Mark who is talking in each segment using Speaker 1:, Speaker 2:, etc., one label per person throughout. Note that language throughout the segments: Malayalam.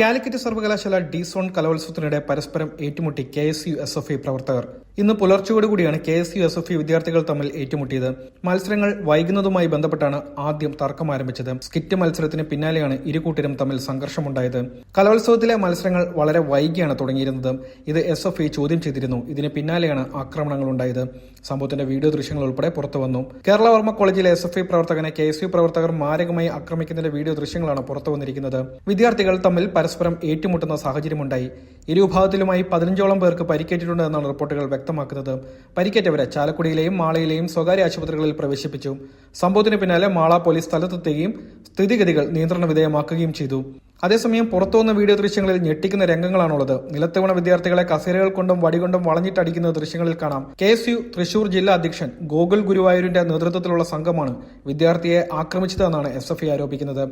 Speaker 1: കാലിക്കറ്റ് സർവകലാശാല ഡി സോൺ കലോത്സവത്തിനിടെ പരസ്പരം ഏറ്റുമുട്ടി K S U S F I പ്രവർത്തകർ ഇന്ന് പുലർച്ചയോടുകൂടിയാണ് K S U S F I വിദ്യാർത്ഥികൾ തമ്മിൽ ഏറ്റുമുട്ടിയത്. മത്സരങ്ങൾ വൈകുന്നതുമായി ബന്ധപ്പെട്ടാണ് ആദ്യം തർക്കം ആരംഭിച്ചത്. സ്കിറ്റ് മത്സരത്തിന് പിന്നാലെയാണ് ഇരു കൂട്ടരും തമ്മിൽ സംഘർഷമുണ്ടായത്. കലോത്സവത്തിലെ മത്സരങ്ങൾ വളരെ വൈകിയാണ് തുടങ്ങിയിരുന്നത്. ഇത് എസ് എഫ് ഐ ചോദ്യം ചെയ്തിരുന്നു. ഇതിന് പിന്നാലെയാണ് ആക്രമണങ്ങൾ ഉണ്ടായത് സംഭവത്തിന്റെ വീഡിയോ ദൃശ്യങ്ങൾ ഉൾപ്പെടെ പുറത്തുവന്നു Keralavarma college S F I പ്രവർത്തകനെ K S U പ്രവർത്തകർ മാരകമായി ആക്രമിക്കുന്നതിന്റെ വീഡിയോ ദൃശ്യങ്ങളാണ് പുറത്തുവന്നിരിക്കുന്നത് വിദ്യാർത്ഥികൾ തമ്മിൽ പരസ്പരം ഏറ്റുമുട്ടുന്ന സാഹചര്യമുണ്ടായി. ഇരുവിഭാഗത്തിലുമായി പതിനഞ്ചോളം പേർക്ക് പരിക്കേറ്റിട്ടുണ്ട് എന്നാണ് റിപ്പോർട്ടുകൾ വ്യക്തമാക്കുന്നത്. പരിക്കേറ്റവരെ ചാലക്കുടിയിലെയും മാളയിലെയും സ്വകാര്യ ആശുപത്രികളിൽ പ്രവേശിപ്പിച്ചു. സംഭവത്തിന് പിന്നാലെ മാള പോലീസ് സ്ഥലത്തെത്തുകയും സ്ഥിതിഗതികൾ നിയന്ത്രണ വിധേയമാക്കുകയും ചെയ്തു. അതേസമയം പുറത്തുവന്ന വീഡിയോ ദൃശ്യങ്ങളിൽ ഞെട്ടിക്കുന്ന രംഗങ്ങളാണുള്ളത്. നിലത്ത് വീണ വിദ്യാർത്ഥികളെ കസേരകൾ കൊണ്ടും വടികൊണ്ടും വളഞ്ഞിട്ടടിക്കുന്ന ദൃശ്യങ്ങളിൽ കാണാം. കെ എസ് യു തൃശൂർ ജില്ലാ അധ്യക്ഷൻ ഗോകുൽ ഗുരുവായൂരിന്റെ നേതൃത്വത്തിലുള്ള സംഘമാണ് വിദ്യാർത്ഥിയെ ആക്രമിച്ചതെന്നാണ് എസ് എഫ് ഐ ആരോപിക്കുന്നത്.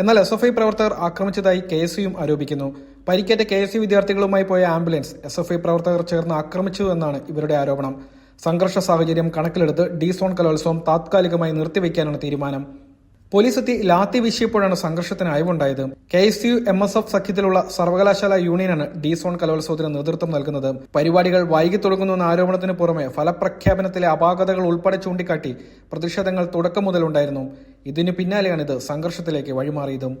Speaker 1: എന്നാൽ എസ് എഫ് ഐ പ്രവർത്തകർ ആക്രമിച്ചതായി കെ എസ് യുയും ആരോപിക്കുന്നു. പരിക്കേറ്റ കെ എസ് യു വിദ്യാർത്ഥികളുമായി പോയ ആംബുലൻസ് എസ് എഫ് ഐ പ്രവർത്തകർ ചേർന്ന് ആക്രമിച്ചു എന്നാണ് ഇവരുടെ ആരോപണം. സംഘർഷ സാഹചര്യം കണക്കിലെടുത്ത് ഡി സോൺ കലോത്സവം താത്കാലികമായി നിർത്തിവെക്കാനാണ് തീരുമാനം. പോലീസ് എത്തി ലാത്തി വീശിയപ്പോഴാണ് സംഘർഷത്തിന് അയവുണ്ടായത്. K S U M S F സഖ്യത്തിലുള്ള സർവകലാശാല യൂണിയനാണ് ഡി സോൺ കലോത്സവത്തിന് നേതൃത്വം നൽകുന്നത്. പരിപാടികൾ വൈകി തുടങ്ങുന്നുവെന്ന ആരോപണത്തിന് പുറമെ ഫലപ്രഖ്യാപനത്തിലെ അപാകതകൾ ഉൾപ്പെടെ ചൂണ്ടിക്കാട്ടി പ്രതിഷേധങ്ങൾ തുടക്കം മുതലുണ്ടായിരുന്നു. ഇതിനു പിന്നാലെയാണിത് സംഘർഷത്തിലേക്ക് വഴിമാറിയതും